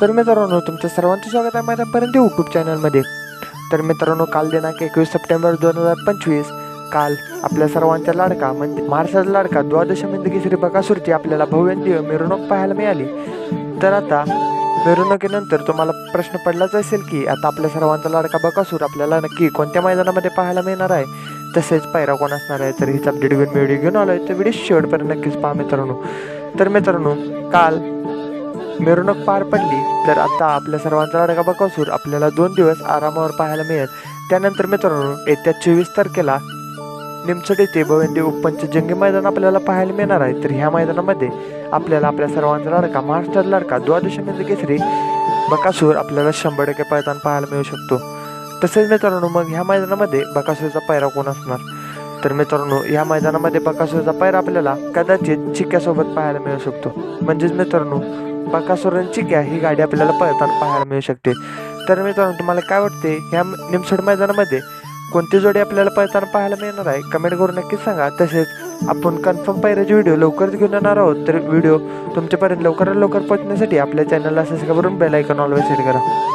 तर मित्रांनो तुमचं सर्वांचं स्वागत आहे माझ्यापर्यंत यूट्यूब चॅनलमध्ये तर मित्रांनो काल दिनांक एकवीस सप्टेंबर दोन हजार पंचवीस काल आपल्या सर्वांचा लाडका म्हणजे महाराष्ट्राचा लाडका द्वादश म्हणजे श्री बकासुरची आपल्याला भव्यंती मिरवणूक पाहायला मिळाली. तर आता मिरवणुकीनंतर तुम्हाला प्रश्न पडलाच असेल की आता आपल्या सर्वांचा लाडका बकासूर आपल्याला नक्की कोणत्या मैदानामध्ये पाहायला मिळणार आहे? तसेच पायरा कोण असणार आहे? तर हीच अपडेट घेऊन व्हिडिओ घेऊन आलो आहे तर व्हिडिओ शेवटपर्यंत नक्कीच पहा मित्रांनो. तर मित्रांनो काल मिरवणूक पार पडली तर आता आपल्या सर्वांचा लाडका बकासूर आपल्याला दोन दिवस आरामावर पाहायला मिळेल. त्यानंतर मित्रांनो येत्या चोवीस तारखेला निमसड येथे भवंती उपपंच जंगी मैदान आपल्याला पाहायला मिळणार आहे. तर ह्या मैदानामध्ये आपल्याला आपल्या सर्वांचा लाडका महाराष्ट्र लाडका द्वादश केसरी बकासूर आपल्याला शंभर टक्के पळताना पाहायला मिळू शकतो. तसेच मित्रांनो मग ह्या मैदानामध्ये बकासूरचा पायरा कोण असणार? तर मित्रांनो ह्या मैदानामध्ये बकासूरचा पायरा आपल्याला कदाचित चिक्यासोबत पाहायला मिळू शकतो. म्हणजेच मित्रांनो बकासुरांची घ्या. ही गाडी आपल्याला पळताना पाहायला मिळू शकते. तर मित्रांनो तुम्हाला काय वाटते? ह्या निमसोड मैदानामध्ये कोणती जोडी आपल्याला पळताना पाहायला मिळणार आहे? कमेंट करून नक्की सांगा. तसेच आपण कन्फर्म पायऱ्याचे व्हिडिओ लवकरच घेऊन येणार आहोत. तर व्हिडिओ तुमच्यापर्यंत लवकरात लवकर पोहोचण्यासाठी आपल्या चॅनलला सबस्क्राईब करून बेल आयकॉन ऑलवेज सेट करा.